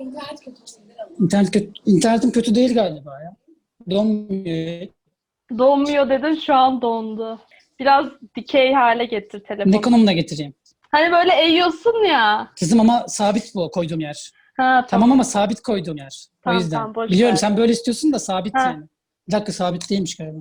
internet kötü. İnternet kötü, internetim kötü değil galiba ya. Donmuyor. Donmuyor dedin şu an dondu. Biraz dikey hale getir telefonu. Ne konumda getireyim? Hani böyle eğiyorsun ya. Kızım ama sabit bu koyduğum yer. Ha tamam. Tamam ama sabit koyduğum yer. Tamam, o yüzden. tamam, Biliyorum ver. sen böyle istiyorsun da sabit Ha. yani. Bir dakika sabit değilmiş galiba.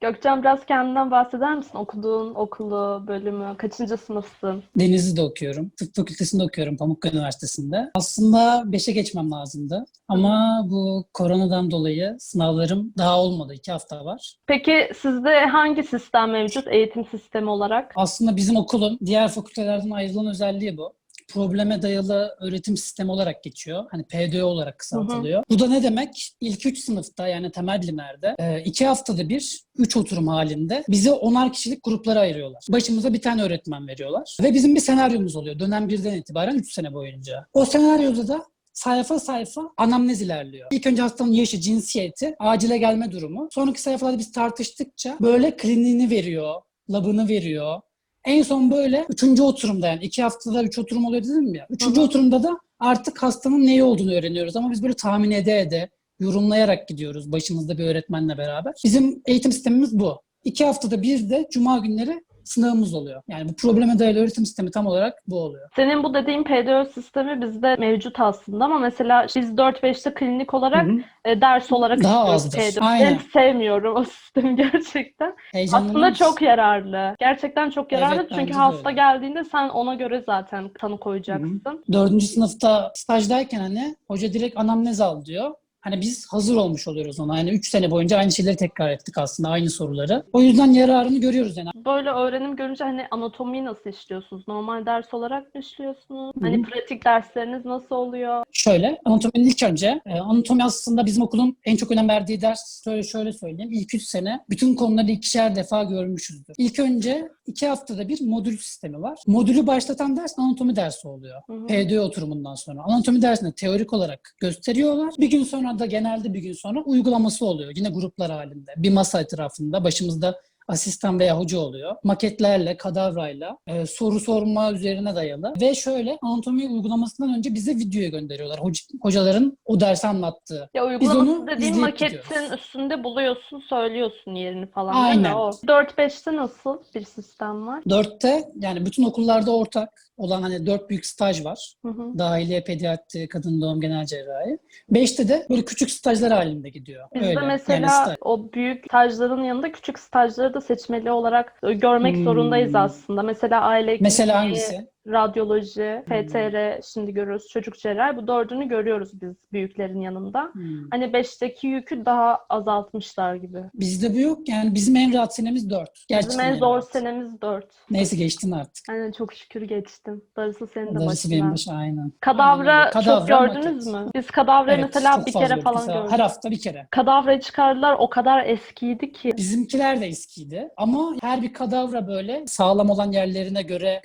Gökcan biraz kendinden bahseder misin? Okuduğun okulu, bölümü, kaçıncı sınıfsın? Denizli'de okuyorum. Tıp fakültesinde okuyorum Pamukkale Üniversitesi'nde. Aslında 5'e geçmem lazımdı. Ama bu koronadan dolayı sınavlarım daha olmadı. 2 hafta var. Peki sizde hangi sistem mevcut eğitim sistemi olarak? Aslında bizim okulun diğer fakültelerden ayrılan özelliği bu. Probleme dayalı öğretim sistemi olarak geçiyor. Hani PDÖ olarak kısaltılıyor. Bu da ne demek? İlk üç sınıfta yani temel bilimlerde e, iki haftada bir üç oturum halinde bizi onar kişilik gruplara ayırıyorlar. Başımıza bir tane öğretmen veriyorlar. Ve bizim bir senaryomuz oluyor dönem birden itibaren üç sene boyunca. O senaryoda da sayfa sayfa anamnez ilerliyor. İlk önce hastanın yaşı, cinsiyeti, acile gelme durumu. Sonraki sayfalarda biz tartıştıkça böyle kliniğini veriyor, labını veriyor. En son böyle üçüncü oturumda yani iki haftada üç oturum oluyor dedim ya. Üçüncü Hı hı. oturumda da artık hastanın neyi olduğunu öğreniyoruz. Ama biz böyle tahmin ede ede, yorumlayarak gidiyoruz başımızda bir öğretmenle beraber. Bizim eğitim sistemimiz bu. İki haftada bir de cuma günleri sınavımız oluyor. Yani bu probleme dayalı öğretim sistemi tam olarak bu oluyor. Senin bu dediğin PDÖ sistemi bizde mevcut aslında ama mesela biz 4-5'te klinik olarak e, ders olarak Daha azdır. PDÖ. Aynen. Ben sevmiyorum o sistemi gerçekten. Aslında çok yararlı. Gerçekten çok yararlı Evet, çünkü hasta öyle. geldiğinde sen ona göre zaten tanı koyacaksın. Dördüncü sınıfta stajdayken hani hoca direkt anamnez al diyor. Hani biz hazır olmuş oluyoruz ona. Yani üç sene boyunca aynı şeyleri tekrar ettik aslında, aynı soruları. O yüzden yararını görüyoruz yani. Böyle öğrenim görünce hani anatomiyi nasıl işliyorsunuz? Normal ders olarak mı işliyorsunuz? Hı hı. Hani pratik dersleriniz nasıl oluyor? Şöyle, anatominin ilk önce, e, anatomi aslında bizim okulun en çok önem verdiği ders, şöyle, şöyle söyleyeyim. İlk üç sene bütün konuları ikişer defa görmüşüzdür. İlk önce iki haftada bir modül sistemi var. Modülü başlatan ders anatomi dersi oluyor. Hı hı. PDÖ oturumundan sonra. Anatomi dersini teorik olarak gösteriyorlar. Bir gün sonra da genelde bir gün sonra uygulaması oluyor. Yine gruplar halinde. Bir masa etrafında başımızda asistan veya hoca oluyor. Maketlerle, kadavrayla, e, soru sorma üzerine dayalı. Ve şöyle anatomi uygulamasından önce bize videoya gönderiyorlar. Hoca- hocaların o dersi anlattığı. Ya uygulaması dediğin maketin gidiyoruz. üstünde buluyorsun, söylüyorsun yerini falan? Aynen. O. 4-5'te nasıl bir sistem var? Dörtte yani bütün okullarda ortak olan hani dört büyük staj var. Hı hı. Dahiliye, pediatri, kadın doğum, genel cerrahi. Beşte de böyle küçük stajlar halinde gidiyor. Bizde Öyle. mesela Yani staj. o büyük stajların yanında küçük stajları da seçmeli olarak görmek Hmm. zorundayız aslında. Mesela aile Mesela hangisi? Radyoloji, Hmm. PTR şimdi görüyoruz, çocuk cerrahi. Bu dördünü görüyoruz biz büyüklerin yanında. Hmm. Hani beşteki yükü daha azaltmışlar gibi. Bizde bu yok. Yani bizim en rahat senemiz 4. Bizim en zor senemiz dört. Neyse geçtin artık. Aynen çok şükür geçtim. Darısı senin de Darısı benim aynen. Kadavra Aynen öyle. çok Kadavra, gördünüz mü? Biz kadavra Evet, mesela bir kere falan Mesela gördük. Her hafta bir kere. Kadavrayı çıkardılar o kadar eskiydi ki. Bizimkiler de eskiydi. Ama her bir kadavra böyle sağlam olan yerlerine göre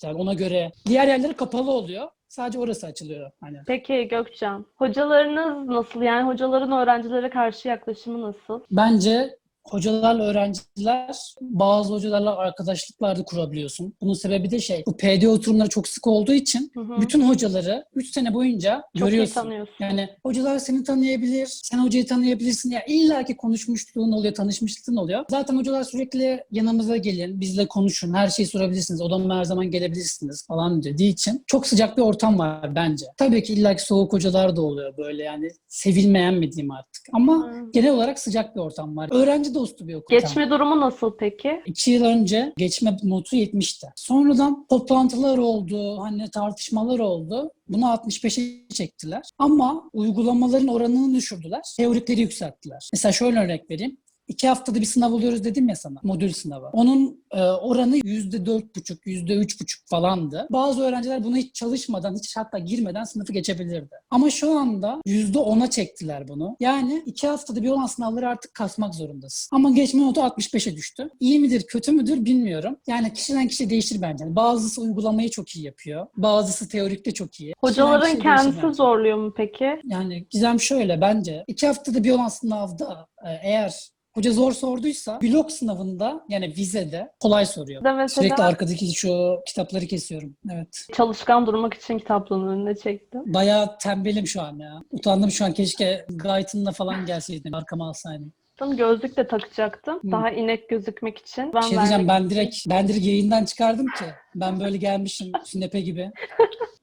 görevlendirilmişler. Ona göre diğer yerleri kapalı oluyor. Sadece orası açılıyor. Hani Peki Gökcan, hocalarınız nasıl? Yani hocaların öğrencilere karşı yaklaşımı nasıl? Bence hocalarla öğrenciler bazı hocalarla arkadaşlıklar da kurabiliyorsun. Bunun sebebi de şey bu PD oturumları çok sık olduğu için Hı hı. bütün hocaları 3 sene boyunca Çok görüyorsun. tanıyorsun. Yani hocalar seni tanıyabilir, sen hocayı tanıyabilirsin. Ya illa ki konuşmuşluğun oluyor, tanışmışlığın oluyor. Zaten hocalar sürekli yanımıza gelin, bizle konuşun, her şeyi sorabilirsiniz, odama her zaman gelebilirsiniz falan dediği için çok sıcak bir ortam var bence. Tabii ki illa ki soğuk hocalar da oluyor böyle yani sevilmeyen mi diyeyim artık. Ama Hı. genel olarak sıcak bir ortam var. Öğrenci dostu bir okul. Geçme durumu nasıl peki? İki yıl önce geçme notu 70'ti. Sonradan toplantılar oldu, hani tartışmalar oldu. Bunu 65'e çektiler. Ama uygulamaların oranını düşürdüler. Teorikleri yükselttiler. Mesela şöyle örnek vereyim. İki haftada bir sınav oluyoruz dedim ya sana. Modül sınavı. Onun e, oranı yüzde dört buçuk, yüzde üç buçuk falandı. Bazı öğrenciler bunu hiç çalışmadan, hiç hatta girmeden sınıfı geçebilirdi. Ama şu anda yüzde ona çektiler bunu. Yani iki haftada bir olan sınavları artık kasmak zorundasın. Ama geçme notu 65'e düştü. İyi midir, kötü müdür bilmiyorum. Yani kişiden kişiye değişir bence. Yani bazısı uygulamayı çok iyi yapıyor. Bazısı teorikte çok iyi. Hocaların kendisi bence. zorluyor mu peki? Yani Gizem şöyle bence. iki haftada bir olan sınavda e, eğer Hoca zor sorduysa blok sınavında yani vizede kolay soruyor. De mesela Sürekli arkadaki şu kitapları kesiyorum. Evet. çalışkan durmak için kitaplığın önüne çektim. Bayağı tembelim şu an ya. Utandım şu an. Keşke Guyton'la falan gelseydim. Arkama alsaydım. Tam gözlük de takacaktım. Hı. Daha inek gözükmek için. Ben şey diyeceğim ben direkt ben direkt yayından çıkardım ki. Ben böyle gelmişim sünepe gibi.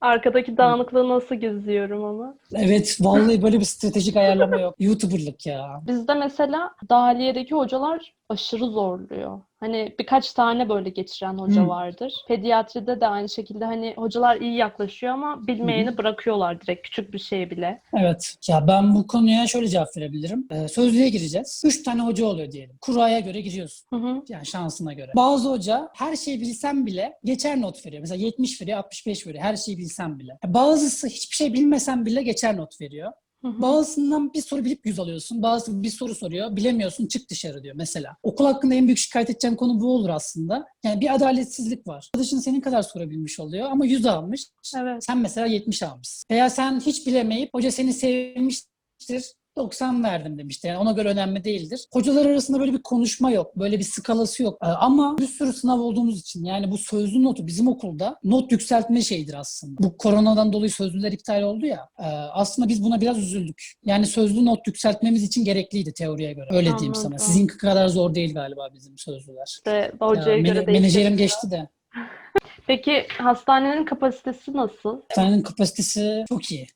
Arkadaki dağınıklığı nasıl gizliyorum ama. Evet vallahi böyle bir stratejik ayarlama yok. YouTuber'lık ya. Bizde mesela Dahiliye'deki hocalar aşırı zorluyor. Hani birkaç tane böyle geçiren hoca Hı. vardır. Pediatride de aynı şekilde hani hocalar iyi yaklaşıyor ama bilmeyeni bırakıyorlar direkt küçük bir şey bile. Evet. Ya ben bu konuya şöyle cevap verebilirim. Ee, sözlüğe gireceğiz. Üç tane hoca oluyor diyelim. Kuraya göre giriyorsun. Hı hı. Yani şansına göre. Bazı hoca her şeyi bilsen bile geçer not veriyor. Mesela 70 veriyor, 65 veriyor. Her şeyi bilsen bile. Bazısı hiçbir şey bilmesen bile geçer not veriyor. Hı hı. Bazısından bir soru bilip 100 alıyorsun. Bazısı bir soru soruyor. Bilemiyorsun çık dışarı diyor mesela. Okul hakkında en büyük şikayet edeceğin konu bu olur aslında. Yani bir adaletsizlik var. Arkadaşın senin kadar sorabilmiş oluyor ama 100 almış. Evet. Sen mesela 70 almışsın. Veya sen hiç bilemeyip hoca seni sevmiştir. 90 verdim demişti. Yani ona göre önemli değildir. Hocalar arasında böyle bir konuşma yok. Böyle bir skalası yok. Ee, Ama bir sürü sınav olduğumuz için yani bu sözlü notu bizim okulda not yükseltme şeyidir aslında. Bu koronadan dolayı sözlüler iptal oldu ya. e, Aslında biz buna biraz üzüldük. Yani sözlü not yükseltmemiz için gerekliydi teoriye göre. Öyle diyeyim sana. Anladım. Sizinki kadar zor değil galiba bizim sözlüler. İşte hocaya Ya, göre mene- menajerim geçti de. Peki hastanenin kapasitesi nasıl? Hastanenin kapasitesi çok iyi.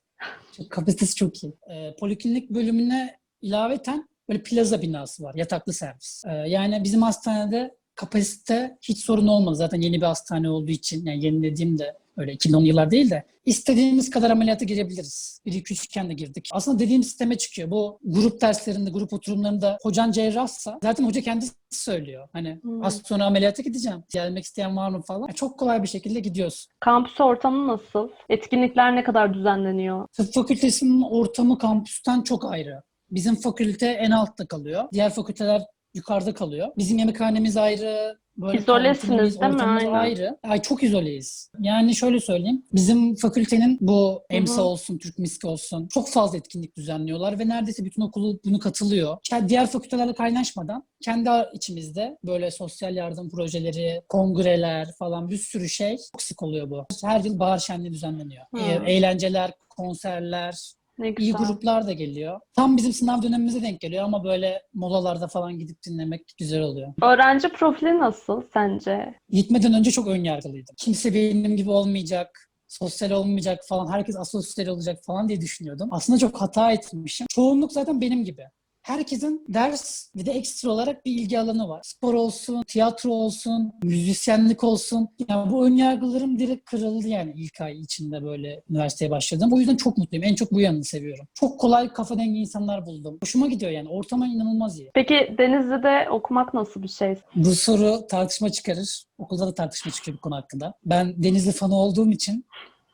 Çok, kapasitesi çok iyi. Ee, poliklinik bölümüne ilaveten böyle plaza binası var. Yataklı servis. Ee, yani bizim hastanede kapasite hiç sorun olmadı. Zaten yeni bir hastane olduğu için. Yani yeni dediğimde öyle 2010 yıllar değil de istediğimiz kadar ameliyata girebiliriz. 1-2-3 iken de girdik. Aslında dediğim sisteme çıkıyor. Bu grup derslerinde, grup oturumlarında hocan cerrahsa zaten hoca kendisi söylüyor. Hani Hmm. az sonra ameliyata gideceğim. Gelmek isteyen var mı falan. Yani çok kolay bir şekilde gidiyorsun. Kampüs ortamı nasıl? Etkinlikler ne kadar düzenleniyor? Tıp fakültesinin ortamı kampüsten çok ayrı. Bizim fakülte en altta kalıyor. Diğer fakülteler yukarıda kalıyor. Bizim yemekhanemiz ayrı. Böyle İzolesiniz değil mi? Aynen. ayrı. Ay çok izoleyiz. Yani şöyle söyleyeyim. Bizim fakültenin bu EMSA olsun, Türk Miski olsun çok fazla etkinlik düzenliyorlar ve neredeyse bütün okulu bunu katılıyor. Diğer fakültelerle kaynaşmadan kendi içimizde böyle sosyal yardım projeleri, kongreler falan bir sürü şey çok sık oluyor bu. Her yıl bahar şenliği düzenleniyor. Hı. E- Eğlenceler, konserler, Ne İyi gruplar da geliyor. Tam bizim sınav dönemimize denk geliyor ama böyle molalarda falan gidip dinlemek güzel oluyor. Öğrenci profili nasıl sence? Gitmeden önce çok önyargılıydım. Kimse benim gibi olmayacak, sosyal olmayacak falan, herkes asosyal olacak falan diye düşünüyordum. Aslında çok hata etmişim. Çoğunluk zaten benim gibi. Herkesin ders ve de ekstra olarak bir ilgi alanı var. Spor olsun, tiyatro olsun, müzisyenlik olsun. Yani bu önyargılarım direkt kırıldı yani ilk ay içinde böyle üniversiteye başladım. O yüzden çok mutluyum. En çok bu yanını seviyorum. Çok kolay kafa dengi insanlar buldum. Hoşuma gidiyor yani. Ortama inanılmaz iyi. Peki Denizli'de okumak nasıl bir şey? Bu soru tartışma çıkarır. Okulda da tartışma çıkıyor bu konu hakkında. Ben Denizli fanı olduğum için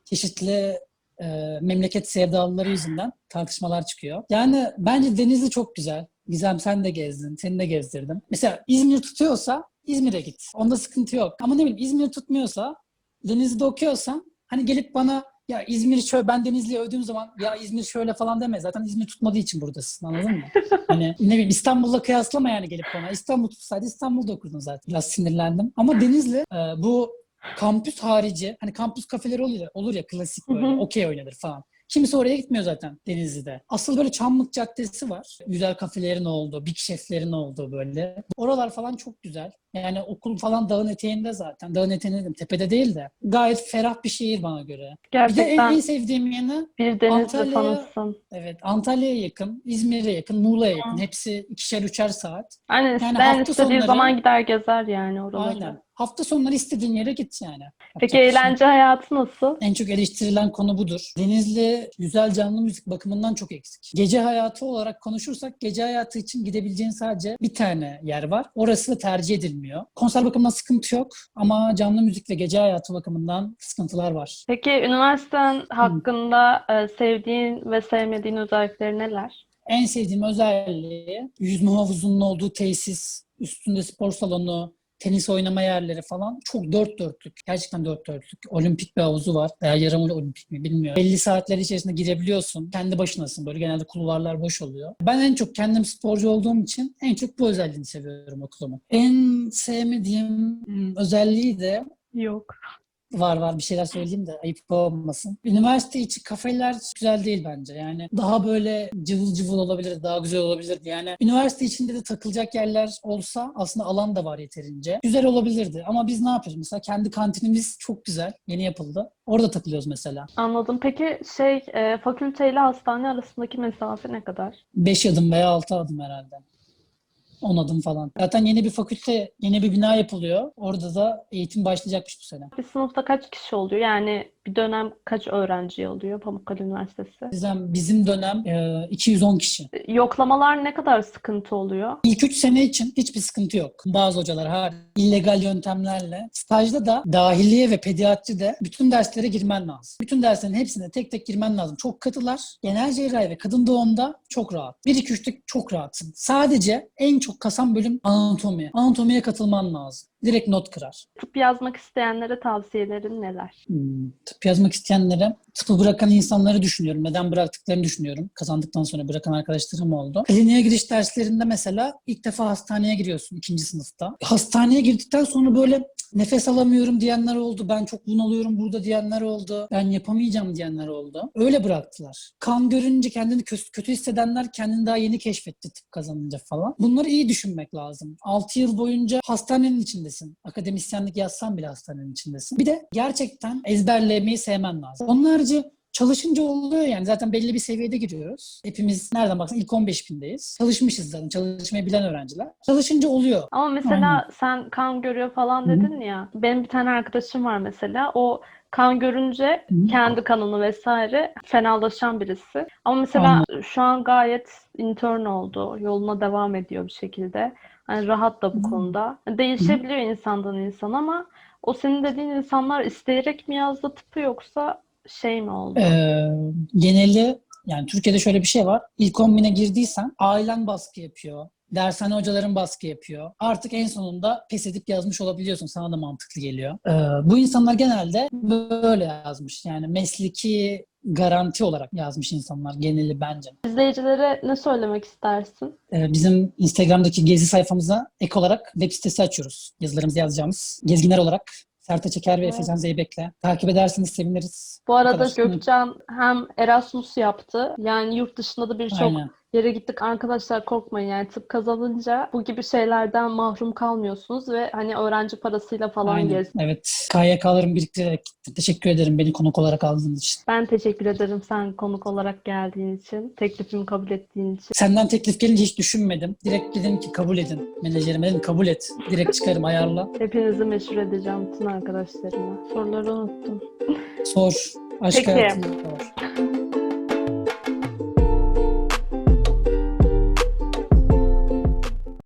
çeşitli e, memleket sevdalıları yüzünden tartışmalar çıkıyor. Yani bence Denizli çok güzel. Gizem sen de gezdin, seni de gezdirdim. Mesela İzmir tutuyorsa İzmir'e git. Onda sıkıntı yok. Ama ne bileyim İzmir tutmuyorsa, Denizli'de okuyorsan hani gelip bana ya İzmir şöyle ben Denizli'yi övdüğüm zaman ya İzmir şöyle falan deme. Zaten İzmir tutmadığı için buradasın anladın mı? Hani ne bileyim İstanbul'la kıyaslama yani gelip bana. İstanbul tutsaydı İstanbul'da okurdun zaten. Biraz sinirlendim. Ama Denizli e, bu kampüs harici hani kampüs kafeleri olur ya, olur ya klasik böyle okey oynanır falan. Kimse oraya gitmiyor zaten Denizli'de. Asıl böyle Çamlık Caddesi var. Güzel kafelerin olduğu, big cheflerin olduğu böyle. Oralar falan çok güzel. Yani okul falan dağın eteğinde zaten. Dağın eteğinde dedim, tepede değil de. Gayet ferah bir şehir bana göre. Bir de en, Gerçekten en sevdiğim yanı bir fanısın. evet Antalya'ya yakın, İzmir'e yakın, Muğla'ya yakın. Hı. Hepsi ikişer üçer saat. Aynen Yani hafta istediği sonları- zaman gider gezer yani oraları. Aynen. Hafta sonları istediğin yere git yani. Peki Yapacak bir şey eğlence hayatı nasıl? En çok eleştirilen konu budur. Denizli güzel canlı müzik bakımından çok eksik. Gece hayatı olarak konuşursak gece hayatı için gidebileceğin sadece bir tane yer var. Orası da tercih edilmiyor. Konser bakımından sıkıntı yok ama canlı müzik ve gece hayatı bakımından sıkıntılar var. Peki üniversiten hakkında e, sevdiğin ve sevmediğin özellikleri neler? En sevdiğim özelliği yüzme havuzunun olduğu tesis, üstünde spor salonu, tenis oynama yerleri falan çok dört dörtlük. Gerçekten dört dörtlük. Olimpik bir havuzu var. Veya yarım olimpik mi bilmiyorum. Belli saatler içerisinde girebiliyorsun. Kendi başınasın. Böyle genelde kulvarlar boş oluyor. Ben en çok kendim sporcu olduğum için en çok bu özelliğini seviyorum okulumun. En sevmediğim hmm, özelliği de Yok. Var var bir şeyler söyleyeyim de ayıp olmasın. Üniversite içi kafeler güzel değil bence. Yani daha böyle cıvıl cıvıl olabilir, daha güzel olabilirdi. Yani üniversite içinde de takılacak yerler olsa aslında alan da var yeterince. Güzel olabilirdi ama biz ne yapıyoruz? Mesela kendi kantinimiz çok güzel. Yeni yapıldı. Orada takılıyoruz mesela. Anladım. Peki şey e, fakülte ile hastane arasındaki mesafe ne kadar? 5 adım veya 6 adım herhalde. 10 adım falan. Zaten yeni bir fakülte, yeni bir bina yapılıyor. Orada da eğitim başlayacakmış bu sene. Bir sınıfta kaç kişi oluyor? Yani bir dönem kaç öğrenci alıyor Pamukkale Üniversitesi? Bizim, bizim dönem e, 210 kişi. Yoklamalar ne kadar sıkıntı oluyor? İlk 3 sene için hiçbir sıkıntı yok. Bazı hocalar hariç illegal yöntemlerle. Stajda da dahiliye ve pediatri de bütün derslere girmen lazım. Bütün derslerin hepsine tek tek girmen lazım. Çok katılar. Genel cerrahi ve kadın doğumda çok rahat. 1-2-3'te çok rahatsın. Sadece en çok kasan bölüm anatomi. Anatomiye katılman lazım. Direkt not kırar. Tıp yazmak isteyenlere tavsiyelerin neler? Hmm, tıp yazmak isteyenlere, tıpı bırakan insanları düşünüyorum. Neden bıraktıklarını düşünüyorum. Kazandıktan sonra bırakan arkadaşlarım oldu. Kliniğe giriş derslerinde mesela ilk defa hastaneye giriyorsun ikinci sınıfta. Hastaneye girdikten sonra böyle "Cık, nefes alamıyorum diyenler oldu. Ben çok bunalıyorum burada diyenler oldu. Ben yapamayacağım diyenler oldu. Öyle bıraktılar. Kan görünce kendini kö- kötü hissedenler kendini daha yeni keşfetti tıp kazanınca falan. Bunları iyi düşünmek lazım. 6 yıl boyunca hastanenin içindesin. Akademisyenlik yazsan bile hastanenin içindesin. Bir de gerçekten ezberlemeyi sevmen lazım. Onun harici Çalışınca oluyor yani zaten belli bir seviyede giriyoruz. Hepimiz nereden baksan ilk 15 bindeyiz. Çalışmışız zaten çalışmayı bilen öğrenciler. Çalışınca oluyor. Ama mesela sen kan görüyor falan Hı hı. dedin ya. Benim bir tane arkadaşım var mesela. O kan görünce Hı. kendi kanını vesaire fenalaşan birisi. Ama mesela şu an gayet intern oldu. Yoluna devam ediyor bir şekilde. Hani rahat da bu konuda. Değişebiliyor insandan insana ama o senin dediğin insanlar isteyerek mi yazdı tıpı yoksa şey mi oldu? Ee, geneli yani Türkiye'de şöyle bir şey var. İlk 10 bine girdiysen ailen baskı yapıyor. Dershane hocaların baskı yapıyor. Artık en sonunda pes edip yazmış olabiliyorsun. Sana da mantıklı geliyor. Ee, bu insanlar genelde böyle yazmış. Yani mesleki garanti olarak yazmış insanlar geneli bence. İzleyicilere ne söylemek istersin? Ee, bizim Instagram'daki gezi sayfamıza ek olarak web sitesi açıyoruz. Yazılarımızı yazacağımız. Gezginler olarak Serta Çeker ve Evet. Efecan Zeybek'le. Takip ederseniz seviniriz. Bu arada Gökcan hem Erasmus yaptı. Yani yurt dışında da birçok. Yere gittik. Arkadaşlar korkmayın yani tıp kazanınca bu gibi şeylerden mahrum kalmıyorsunuz ve hani öğrenci parasıyla falan Aynen. Evet. KYK'larımı biriktirerek gittim. Teşekkür ederim beni konuk olarak aldığınız için. Ben teşekkür ederim sen konuk olarak geldiğin için, teklifimi kabul ettiğin için. Senden teklif gelince hiç düşünmedim. Direkt dedim ki kabul edin. Menajerime dedim kabul et. Direkt çıkarım ayarla. Hepinizi meşhur edeceğim bütün arkadaşlarıma. Soruları unuttum. Sor. Aşk Peki. hayatını sor.